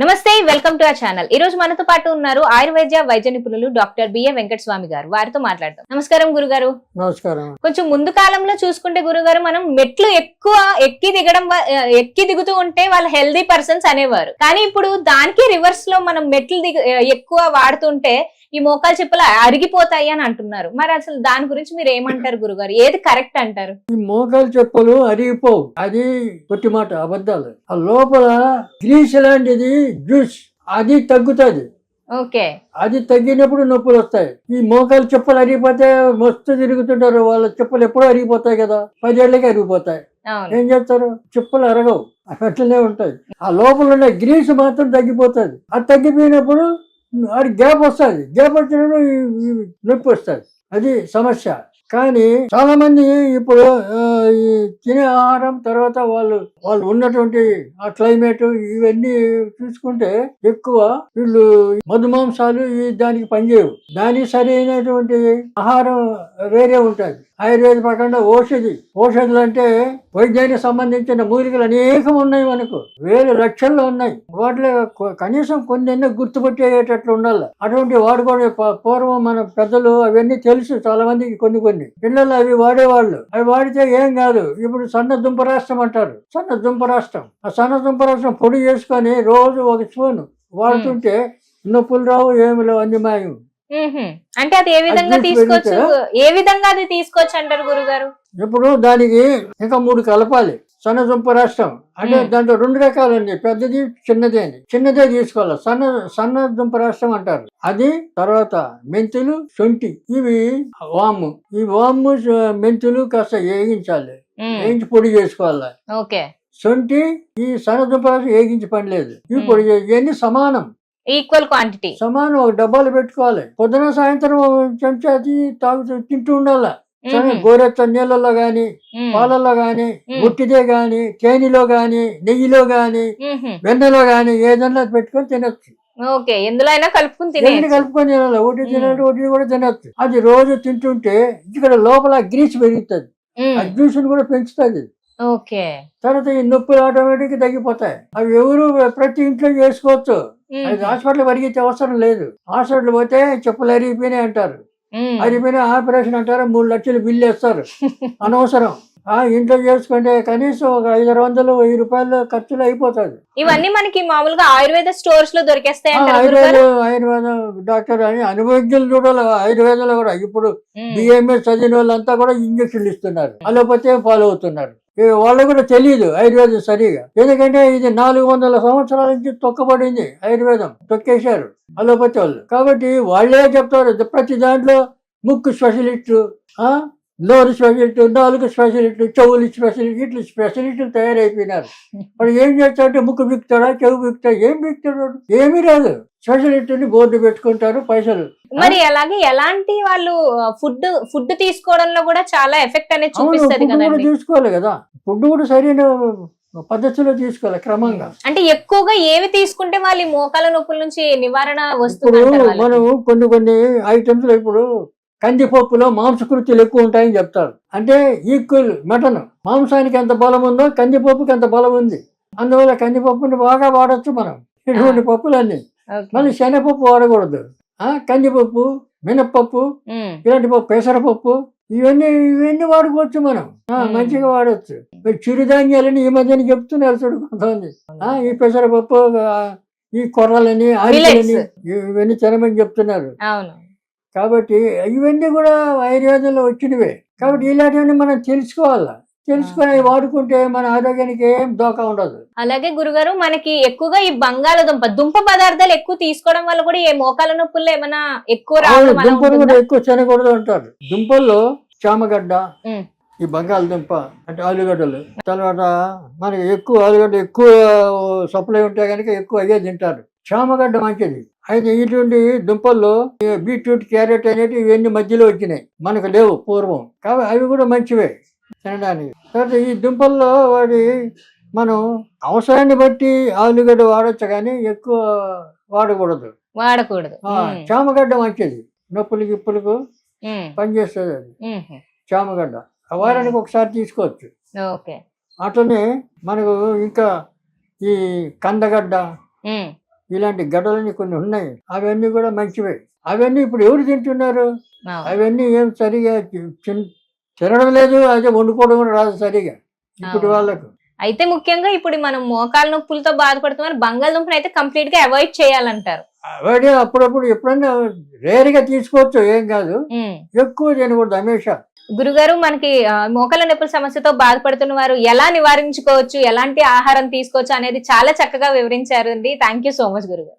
నమస్తే welcome to our channel. ఈ రోజు మనతో పాటు ఉన్నారు ఆయుర్వేద వైద్య నిపుణులు డాక్టర్ బిఏ వెంకట స్వామి గారు. వారితో మాట్లాడదాం. నమస్కారం గురుగారు. నమస్కారం. కొంచెం ముందు కాలంలో చూసుకుంటే గురుగారు మనం మెట్లు ఎక్కువ ఎక్కి దిగడం ఎక్కి దిగుతూ ఉంటే వాళ్ళు హెల్దీ పర్సన్స్ అనేవారు. కానీ ఇప్పుడు దానికి రివర్స్లో మనం మెట్లు దిగ ఎక్కువ వాడుతుంటే ఈ మోకాలు చెప్పులు అరిగిపోతాయి అని అంటున్నారు. మరి అసలు దాని గురించి మీరు ఏమంటారు గురుగారు? ఏది కరెక్ట్ అంటారు? ఈ మోకాలు చెప్పులు అరిగిపోవు. అది కొట్టి మాట అబద్ధాలు. ఆ లోపల గ్రీస్ లాంటిది జ్యూస్. అది తగ్గుతుంది. ఓకే. అది తగ్గినప్పుడు నొప్పులు వస్తాయి. ఈ మోకాలు చెప్పులు అరిగిపోతే మస్తు తిరుగుతుంటారు. వాళ్ళ చెప్పులు ఎప్పుడూ అరిగిపోతాయి కదా. పదేళ్ళకి అరిగిపోతాయి. ఏం చేస్తారు? చెప్పులు అరగవు. అట్లనే ఉంటాయి. ఆ లోపల ఉన్న గ్రీస్ మాత్రం తగ్గిపోతుంది. అది తగ్గిపోయినప్పుడు అది గ్యాప్ వస్తుంది. గ్యాప్ వచ్చినప్పుడు నొప్పి వస్తుంది. అది సమస్య. కానీ చాలా మంది ఇప్పుడు ఈ తినే ఆహారం తర్వాత వాళ్ళు వాళ్ళు ఉన్నటువంటి ఆ క్లైమేట్ ఇవన్నీ చూసుకుంటే ఎక్కువ వీళ్ళు మధుమాంసాలు ఈ దానికి పనిచేయవు. దానికి సరైనటువంటి ఆహారం వేరే ఉంటుంది. ఆయుర్వేద ప్రకారంగా ఔషధి. ఔషధులు అంటే వైద్యానికి సంబంధించిన మూలికలు అనేకం ఉన్నాయి మనకు. వేలు లక్షల్లో ఉన్నాయి. వాటిలో కనీసం కొన్ని గుర్తుపెట్టేటట్లు ఉండాలి. అటువంటి వాడుకోవడం ప- పూర్వం మన పెద్దలు అవన్నీ తెలుసు. చాలా మందికి కొన్ని కొన్ని. పిల్లలు అవి వాడేవాళ్ళు. అవి వాడితే ఏం కాదు. ఇప్పుడు సన్న దుంపరాష్ట్రం అంటారు. సన్న దుంపరాష్ట్రం ఆ సన్న దుంపరాష్ట్రం పొడి చేసుకొని రోజు ఒక స్పూన్ వాడుతుంటే నొప్పులు రావు ఏమి లేవు అన్ని మాయం. అంటే అది ఏ విధంగా తీసుకోవచ్చు? ఏ విధంగా అది తీసుకోవచ్చు అంటారు గురుగారు? ఇప్పుడు దానికి ఇంకా మూడు కలపాలి. సన్న దుంప రాష్ట్రం. అంటే. దాంట్లో రెండు రకాలు అండి పెద్దది చిన్నది అని చిన్నదే తీసుకోవాలి. సన్న సన్న దుంప రాష్ట్రం అంటారు. అది తర్వాత మెంతులు శొంఠి. ఇవి వాము. ఈ వాము మెంతులు కాస్త వేగించాలి. వేయించి పొడి చేసుకోవాలి. ఓకే. శొంఠి ఈ సన్న దుంప రాష్ట్రం వేగించి పని లేదు. ఇవి. పొడి ఇవన్నీ సమానం. ఈక్వల్ క్వాంటిటీ సమానం. ఒక డబ్బాలు పెట్టుకోవాలి. పొద్దున సాయంత్రం చెంచా అది తాగుతూ తింటూ ఉండాలి. గోరెచ్చ నీళ్ళలో గాని పాలల్లో గాని మ్మ్. ఉట్టిదే గాని తేనెలో గాని నెయ్యిలో గాని వెన్నెలో గాని ఏదన్నా పెట్టుకొని తినొచ్చు. ఓకే ఎందులో అయినా కలుపుకుని తినాలి? ఒకటి. తినట్టు ఒకటి కూడా తినొచ్చు. అది రోజు తింటుంటే ఇక్కడ లోపల గ్రీస్ పెరుగుతుంది. ఆ. జ్యూస్ కూడా పెంచుతుంది. ఓకే. తర్వాత ఈ నొప్పులు ఆటోమేటిక్ తగ్గిపోతాయి. అవి ఎవరు ప్రతి ఇంట్లో చేసుకోవచ్చు. అది హాస్పిటల్ పరిగెత్తే అవసరం లేదు. హాస్పిటల్ పోతే చెప్పులు అరిగిపోయినాయి అంటారు. మ్మ్. అరిగిపోయిన ఆపరేషన్ అంటారు? మూడు లక్షలు బిల్లు వేస్తారు. అనవసరం. ఆ ఇంట్లో చేసుకుంటే కనీసం ఒక ఐదు వందలు వెయ్యి రూపాయలు ఖర్చులు అయిపోతుంది ఇవన్నీ మనకి మామూలుగా ఆయుర్వేద స్టోర్స్లో దొరికేస్తాయి ఆయుర్వేద? ఆయుర్వేద డాక్టర్ అని అనుభవజ్ఞులు చూడాలి. ఆయుర్వేదంలో కూడా. ఇప్పుడు. బిఎంఎస్ చదివిన వాళ్ళంతా కూడా ఇంజక్షన్లు ఇస్తున్నారు. అలోపతి ఫాలో అవుతున్నారు. వాళ్ళకు కూడా తెలియదు ఆయుర్వేదం సరిగా. ఎందుకంటే ఇది నాలుగు వందల సంవత్సరాల నుంచి తొక్కబడింది ఆయుర్వేదం తొక్కేశారు అలోపతి వాళ్ళు. కాబట్టి వాళ్ళే చెప్తారు ప్రతి దాంట్లో ముక్కు స్పెషలిస్టు ఆ? నోరు స్పెషలిస్ట్ నాలుగు స్పెషలిస్ట్ చెవులు స్పెషలిస్ట్ ఇట్లా స్పెషలిస్టులు తయారైపోయినారు. వాడు ఏం చేస్తాడంటే ముక్కు బిక్తాడా చెవు బిక్తాడా ఏం బిక్తాడు? ఏమీ రాదు. స్పెషలిస్ట్ని బోర్డు పెట్టుకుంటారు పైసలు. మరి అలాగే ఎలాంటి వాళ్ళు ఫుడ్ ఫుడ్ తీసుకోవడంలో కూడా చాలా ఎఫెక్ట్ అనేది చూపిస్తది కూడా తీసుకోవాలి కదా. ఫుడ్ కూడా సరైన పద్ధతిలో తీసుకోవాలి క్రమంగా. అంటే ఎక్కువగా ఏవి తీసుకుంటే వాళ్ళు మోకాల నొప్పుల నుంచి నివారణ వస్తుంది? మనం కొన్ని కొన్ని ఐటమ్స్ ఇప్పుడు కందిపప్పులో మాంసకృతులు ఎక్కువ ఉంటాయని చెప్తారు. అంటే ఈక్వల్ మటన్. మాంసానికి ఎంత బలం ఉందో కందిపప్పుకి ఎంత బలం ఉంది. అందువల్ల కందిపప్పుని బాగా వాడచ్చు మనం. ఇటువంటి పప్పులన్నీ. మళ్ళీ శనగపప్పు వాడకూడదు. ఆ కందిపప్పు మినప్పప్పు. ఇలాంటి పప్పు పెసరపప్పు ఇవన్నీ ఇవన్నీ వాడుకోవచ్చు మనం. మంచిగా వాడవచ్చు మరి చిరుధాన్యాలని ఈ మధ్యన చెప్తున్నారు చూడు కొంతమంది. ఆ, ఈ పెసరపప్పు ఈ కొర్రలని ఆరికలని ఇవన్నీ తినమని చెప్తున్నారు. కాబట్టి ఇవన్నీ కూడా ఆయుర్వేదంలో వచ్చినవే. కాబట్టి ఇలాంటివన్నీ మనం తెలుసుకోవాలా? తెలుసుకొని వాడుకుంటే మన ఆరోగ్యానికి ఏం దోకా ఉండదు. అలాగే గురుగారు మనకి ఎక్కువగా ఈ బంగాళదుంప దుంప పదార్థాలు ఎక్కువ తీసుకోవడం వల్ల కూడా ఏ మోకాల నొప్పుల్లో ఏమైనా ఎక్కువ దుంపలు కూడా? ఎక్కువ తినకూడదు అంటారు. దుంపల్లో చామగడ్డ. ఈ బంగాళదుంప అంటే ఆలుగడ్డలు. తర్వాత మనకి ఎక్కువ ఆలుగడ్డ ఎక్కువ సప్లై ఉంటే కనుక ఎక్కువ అయ్యే తింటారు. చామగడ్డ మంచిది. అయితే ఇటువంటి దుంపల్లో బీట్రూట్ క్యారెట్ అనేవి ఇవన్నీ మధ్యలో వచ్చినాయి. మనకు లేవు పూర్వం. కాబట్టి అవి కూడా మంచివే తినడానికి. తర్వాత ఈ దుంపల్లో వాడి మనం అవసరాన్ని బట్టి ఆలుగడ్డ వాడచ్చు కానీ ఎక్కువ వాడకూడదు. వాడకూడదు. చామగడ్డ మంచిది. నొప్పులు గిప్పులకు. పనిచేస్తుంది అది. చామగడ్డ. వారానికి ఒకసారి తీసుకోవచ్చు. అట్లనే మనకు ఇంకా ఈ కందగడ్డ. ఇలాంటి గడ్డలని కొన్ని ఉన్నాయి. అవన్నీ కూడా మంచివే. అవన్నీ ఇప్పుడు ఎవరు తింటున్నారు? అవును. అవన్నీ ఏం సరిగా తినడం లేదు అదే వండుకోవడం కూడా రాదు సరిగా. ఇప్పుడు. వాళ్ళకు. అయితే ముఖ్యంగా ఇప్పుడు మనం మోకాల నొప్పులతో బాధపడుతున్నారు బంగాళదుంపని అయితే కంప్లీట్గా అవాయిడ్ చేయాలంటారు. అవన్నీ అప్పుడప్పుడు ఎప్పుడన్నా రేరుగా తీసుకోవచ్చు ఏం కాదు. ఎక్కువ తినకూడదు హమేషా. గురుగారు మనకి మోకాల నొప్పుల సమస్యతో బాధపడుతున్న వారు ఎలా నివారించుకోవచ్చు? ఎలాంటి ఆహారం తీసుకోవచ్చు? అనేది చాలా చక్కగా వివరించారు అండి థ్యాంక్ యూ సో మచ్ గురుగారు